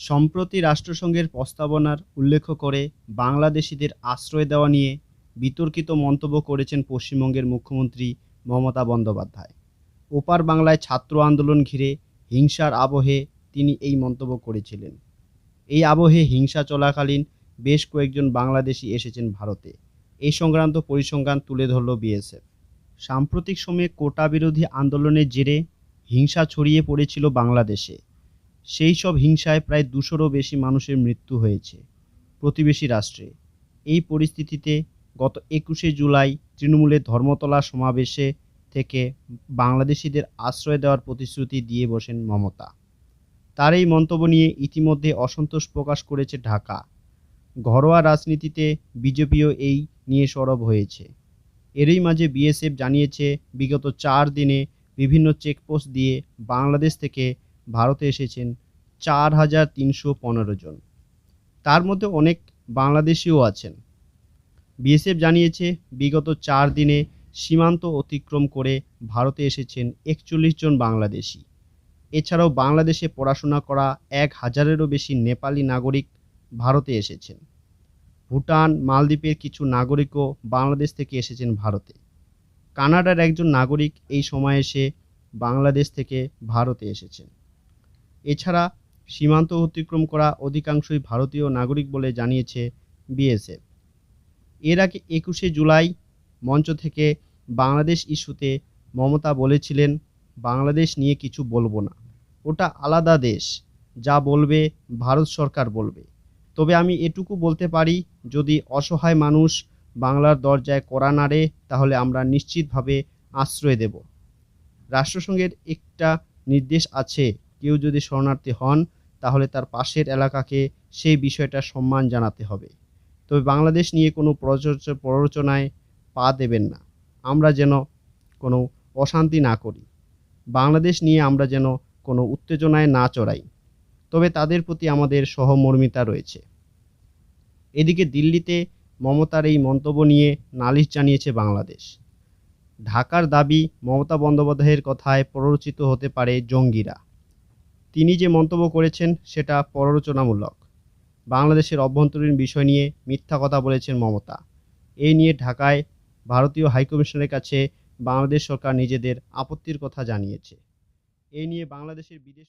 সম্প্রতি রাষ্ট্রসংঘের প্রস্তাবনার উল্লেখ করে বাংলাদেশিদের আশ্রয় দেওয়া নিয়ে বিতর্কিত মন্তব্য করেছেন পশ্চিমবঙ্গের মুখ্যমন্ত্রী মমতা বন্দ্যোপাধ্যায়। ওপার বাংলায় ছাত্র আন্দোলন ঘিরে হিংসার আবহে তিনি এই মন্তব্য করেছিলেন। এই আবহে হিংসা চলাকালীন বেশ কয়েকজন বাংলাদেশি এসেছেন ভারতে। এই সংক্রান্ত পরিসংখ্যান তুলে ধরল বিএসএফ। সাম্প্রতিক সময়ে কোটা বিরোধী আন্দোলনের জেরে হিংসা ছড়িয়ে পড়েছিল বাংলাদেশে। সেই সব হিংসায় প্রায় দুশোরও বেশি মানুষের মৃত্যু হয়েছে প্রতিবেশী রাষ্ট্রে। এই পরিস্থিতিতে গত একুশে জুলাই তৃণমূলের ধর্মতলা সমাবেশে থেকে বাংলাদেশিদের আশ্রয় দেওয়ার প্রতিশ্রুতি দিয়ে বসেন মমতা। তার এই মন্তব্য নিয়ে ইতিমধ্যে অসন্তোষ প্রকাশ করেছে ঢাকা। ঘরোয়া রাজনীতিতে বিজেপিও এই নিয়ে সরব হয়েছে। এরই মাঝে বিএসএফ জানিয়েছে, বিগত চার দিনে বিভিন্ন চেকপোস্ট দিয়ে বাংলাদেশ থেকে ভারতে এসেছেন চার হাজার তিনশো পনেরো জন। তার মধ্যে অনেক বাংলাদেশিও আছেন। বিএসএফ জানিয়েছে, বিগত চার দিনে সীমান্ত অতিক্রম করে ভারতে এসেছেন একচল্লিশ জন বাংলাদেশি। এছাড়াও বাংলাদেশে পড়াশোনা করা এক হাজারেরও বেশি নেপালি নাগরিক ভারতে এসেছেন। ভুটান, মালদ্বীপের কিছু নাগরিকও বাংলাদেশ থেকে এসেছেন ভারতে। কানাডার একজন নাগরিক এই সময় এসে বাংলাদেশ থেকে ভারতে এসেছেন। এছাড়া সীমান্ত অতিক্রম করা অধিকাংশই ভারতীয় নাগরিক বলে জানিয়েছে বিএসএফ। এর আগে একুশে জুলাই মঞ্চ থেকে বাংলাদেশ ইস্যুতে মমতা বলেছিলেন, বাংলাদেশ নিয়ে কিছু বলব না। ওটা আলাদা দেশ। যা বলবে, ভারত সরকার বলবে। তবে আমি এটুকু বলতে পারি, যদি অসহায় মানুষ বাংলার দরজায় কড়া নাড়ে, তাহলে আমরা নিশ্চিতভাবে আশ্রয় দেব। রাষ্ট্রসংঘের একটা নির্দেশ আছে কেউ যদি শরণার্থী হন, তাহলে তার পাশের এলাকাকে সেই বিষয়টা সম্মান জানাতে হবে। তবে বাংলাদেশ নিয়ে কোনো প্ররোচনায় পা দেবেন না। আমরা যেন কোনো অশান্তি না করি। বাংলাদেশ নিয়ে আমরা যেন কোনো উত্তেজনায় না চড়াই। তবে তাদের প্রতি আমাদের সহমর্মিতা রয়েছে। এদিকে দিল্লিতে মমতার এই মন্তব্য নিয়ে নালিশ জানিয়েছে বাংলাদেশ। ঢাকার দাবি মমতা বন্দ্যোপাধ্যায়ের কথায় প্ররোচিত হতে পারে জঙ্গিরা। তিনি যে মন্তব্য করেছেন সেটা পররোচনামূলক বাংলাদেশের অভ্যন্তরীণ বিষয় নিয়ে মিথ্যা কথা বলেছেন মমতা। এ নিয়ে ঢাকায় ভারতীয় হাইকমিশনের কাছে বাংলাদেশ সরকার নিজেদের আপত্তির কথা জানিয়েছে। এ নিয়ে বাংলাদেশের বিদেশ